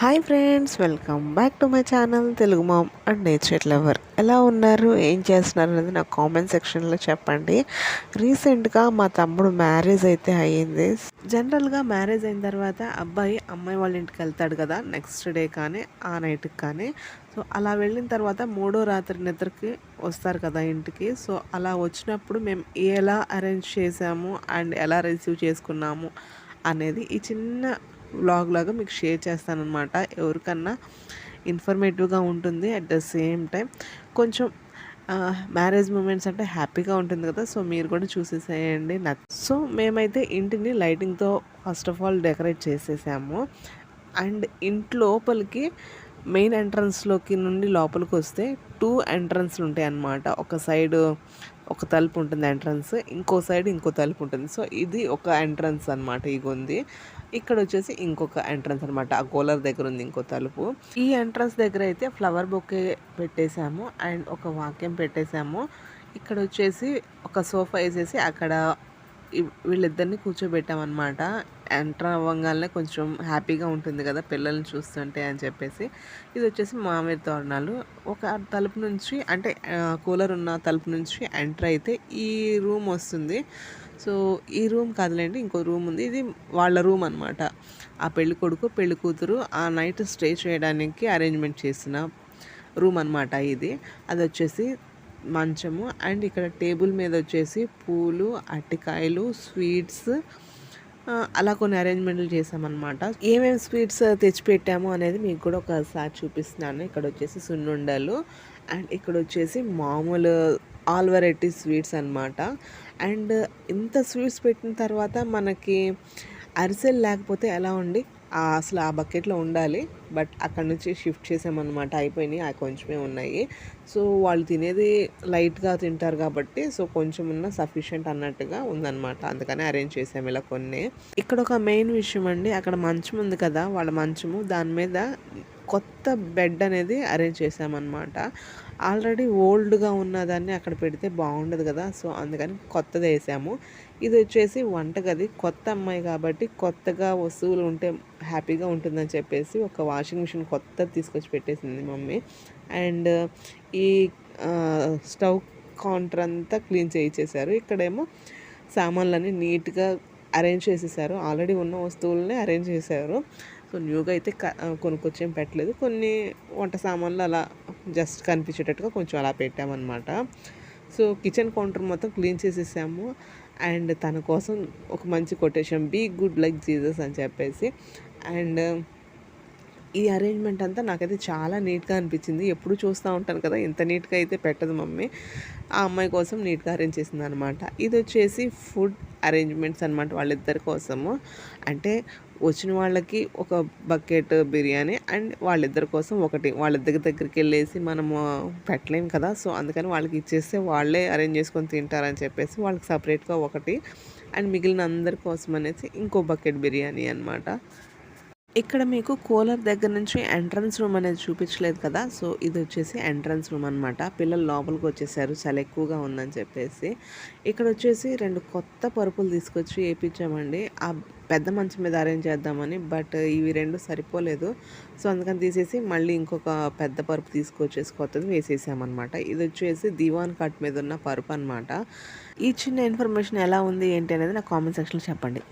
Hi friends welcome back to my channel Telugu mom and nature lover. ఎలా ఉన్నారు ఏం చేస్తున్నారు అనేది నాకు కామెంట్ సెక్షన్లో చెప్పండి. రీసెంట్గా మా తమ్ముడు మ్యారేజ్ అయితే అయ్యింది. జనరల్గా మ్యారేజ్ అయిన తర్వాత అబ్బాయి అమ్మాయి వాళ్ళ ఇంటికి వెళ్తాడు కదా నెక్స్ట్ డే కానీ ఆ నైట్కి కానీ. సో అలా వెళ్ళిన తర్వాత మూడో రాత్రి నిద్రకి వస్తారు కదా ఇంటికి. సో అలా వచ్చినప్పుడు మేము ఎలా అరేంజ్ చేసాము అండ్ ఎలా రిసీవ్ చేసుకున్నాము అనేది ఈ చిన్న వ్లాగ్ లాగా మీకు షేర్ చేస్తాను అనమాట ఎవరికన్నా ఇన్ఫర్మేటివ్గా ఉంటుంది అట్ ద సేమ్ టైం కొంచెం మ్యారేజ్ మూమెంట్స్ అంటే హ్యాపీగా ఉంటుంది కదా సో మీరు కూడా చూసేసేయండి. సో మేమైతే ఇంటిని లైటింగ్తో ఫస్ట్ ఆఫ్ ఆల్ డెకరేట్ చేసేసాము. అండ్ ఇంటి లోపలికి మెయిన్ ఎంట్రన్స్లోకి నుండి లోపలికి వస్తే టూ ఎంట్రన్స్లు ఉంటాయి అన్నమాట ఒక సైడ్ ఒక తలుపు ఉంటుంది ఎంట్రన్స్ ఇంకో సైడ్ ఇంకో తలుపు ఉంటుంది సో ఇది ఒక ఎంట్రన్స్ అనమాట ఈ గొంది. ఇక్కడ వచ్చేసి ఇంకొక ఎంట్రన్స్ అనమాట ఆ గోలర్ దగ్గర ఉంది ఇంకో తలుపు. ఈ ఎంట్రన్స్ దగ్గర అయితే ఫ్లవర్ బొకే పెట్టేశాము అండ్ ఒక వాక్యం పెట్టేశాము. ఇక్కడ వచ్చేసి ఒక సోఫా వేసేసి అక్కడ వీళ్ళిద్దరిని కూర్చోబెట్టామన్నమాట. ఎంటర్ అవ్వగానే కొంచెం హ్యాపీగా ఉంటుంది కదా పిల్లల్ని చూస్తుంటే అని చెప్పేసి. ఇది వచ్చేసి మామిడి తోరణాలు. ఒక తలుపు నుంచి అంటే కూలర్ ఉన్న తలుపు నుంచి ఎంటర్ అయితే ఈ రూమ్ వస్తుంది. సో ఈ రూమ్ కాదులేండి ఇంకో రూమ్ ఉంది. ఇది వాళ్ళ రూమ్ అనమాట ఆ పెళ్ళి కొడుకు పెళ్ళి కూతురు ఆ నైట్ స్టే చేయడానికి అరేంజ్మెంట్ చేసిన రూమ్ అనమాట ఇది. అది వచ్చేసి మంచము. అండ్ ఇక్కడ టేబుల్ మీద వచ్చేసి పూలు అరటికాయలు స్వీట్స్ అలా కొన్ని అరేంజ్మెంట్లు చేసామన్నమాట ఏమేమి స్వీట్స్ తెచ్చిపెట్టాము అనేది మీకు కూడా ఒకసారి చూపిస్తున్నాను. ఇక్కడ వచ్చేసి సున్నుండలు అండ్ ఇక్కడ వచ్చేసి మామూలు ఆల్ వెరైటీ స్వీట్స్ అనమాట అండ్ ఇంత స్వీట్స్ పెట్టిన తర్వాత మనకి అరిసెలు లేకపోతే ఎలా ఉండి? అసలు ఆ బకెట్లో ఉండాలి. బట్ అక్కడ నుంచి షిఫ్ట్ చేసామన్నమాట. అయిపోయినాయి. ఆ కొంచెమే ఉన్నాయి. సో వాళ్ళు తినేది లైట్గా తింటారు కాబట్టి సో కొంచెం ఉన్న సఫిషియంట్ అన్నట్టుగా ఉందన్నమాట. అందుకని అరేంజ్ చేసాము ఇలా కొన్ని. ఇక్కడ ఒక మెయిన్ విషయం అండి. అక్కడ మంచం ఉంది కదా? వాళ్ళ మంచము. దాని మీద కొత్త బెడ్ అనేది అరేంజ్ చేసామన్నమాట ఆల్రెడీ ఓల్డ్గా ఉన్నదాన్ని అక్కడ పెడితే బాగుండదు కదా సో అందుకని కొత్తది వేసాము. ఇది వచ్చేసి వంటగది కొత్త అమ్మాయి కాబట్టి కొత్తగా వస్తువులు ఉంటే హ్యాపీగా ఉంటుందని చెప్పేసి ఒక వాషింగ్ మిషన్ కొత్త తీసుకొచ్చి పెట్టేసింది మమ్మీ. అండ్ ఈ స్టవ్ కౌంటర్ అంతా క్లీన్ చేయించేశారు ఇక్కడేమో సామాన్లన్నీ నీట్గా అరేంజ్ చేసేసారు. ఆల్రెడీ ఉన్న వస్తువులనే అరేంజ్ చేశారు సో న్యూగా అయితే కొనుక్కొచ్చేం పెట్టలేదు. కొన్ని వంట సామాన్లు అలా జస్ట్ కనిపించేటట్టుగా కొంచెం అలా పెట్టామన్నమాట. సో కిచెన్ కౌంటర్ మొత్తం క్లీన్ చేసేసాము. అండ్ తన కోసం ఒక మంచి quotation be good like Jesus అని చెప్పేసి. అండ్ ఈ అరేంజ్మెంట్ అంతా నాకైతే చాలా నీట్గా అనిపించింది. ఎప్పుడు చూస్తూ ఉంటాను కదా ఇంత నీట్గా అయితే పెట్టదు మమ్మీ. ఆ అమ్మాయి కోసం నీట్గా అరేంజ్ చేసింది అనమాట ఇది వచ్చేసి ఫుడ్ అరేంజ్మెంట్స్ అనమాట వాళ్ళిద్దరి కోసము. అంటే వచ్చిన వాళ్ళకి ఒక బకెట్ బిర్యానీ అండ్ వాళ్ళిద్దరి కోసం ఒకటి. వాళ్ళిద్దరి దగ్గరికి వెళ్ళేసి మనము పెట్టలేము కదా సో అందుకని వాళ్ళకి ఇచ్చేస్తే వాళ్ళే అరేంజ్ చేసుకొని తింటారని చెప్పేసి వాళ్ళకి సపరేట్గా ఒకటి. అండ్ మిగిలిన అందరి కోసం అనేసి ఇంకో బకెట్ బిర్యానీ అనమాట ఇక్కడ మీకు కూలర్ దగ్గర నుంచి ఎంట్రన్స్ రూమ్ అనేది చూపించలేదు కదా సో ఇది వచ్చేసి ఎంట్రన్స్ రూమ్ అనమాట పిల్లలు లోపలికి వచ్చేసారు చాలా ఎక్కువగా ఉందని చెప్పేసి. ఇక్కడ వచ్చేసి రెండు కొత్త పరుపులు తీసుకొచ్చి వేయించామండి. ఆ పెద్ద మంచం మీద అరేంజ్ చేద్దామని బట్ ఇవి రెండు సరిపోలేదు. సో అందుకని తీసేసి మళ్ళీ ఇంకొక పెద్ద పరుపు తీసుకొచ్చేసి కొత్తది వేసేసామన్నమాట. ఇది వచ్చేసి దివాన్ కట్ మీద ఉన్న పరుపు అనమాట ఈ చిన్న ఇన్ఫర్మేషన్ ఎలా ఉంది ఏంటి అనేది నాకు కామెంట్ సెక్షన్లో చెప్పండి.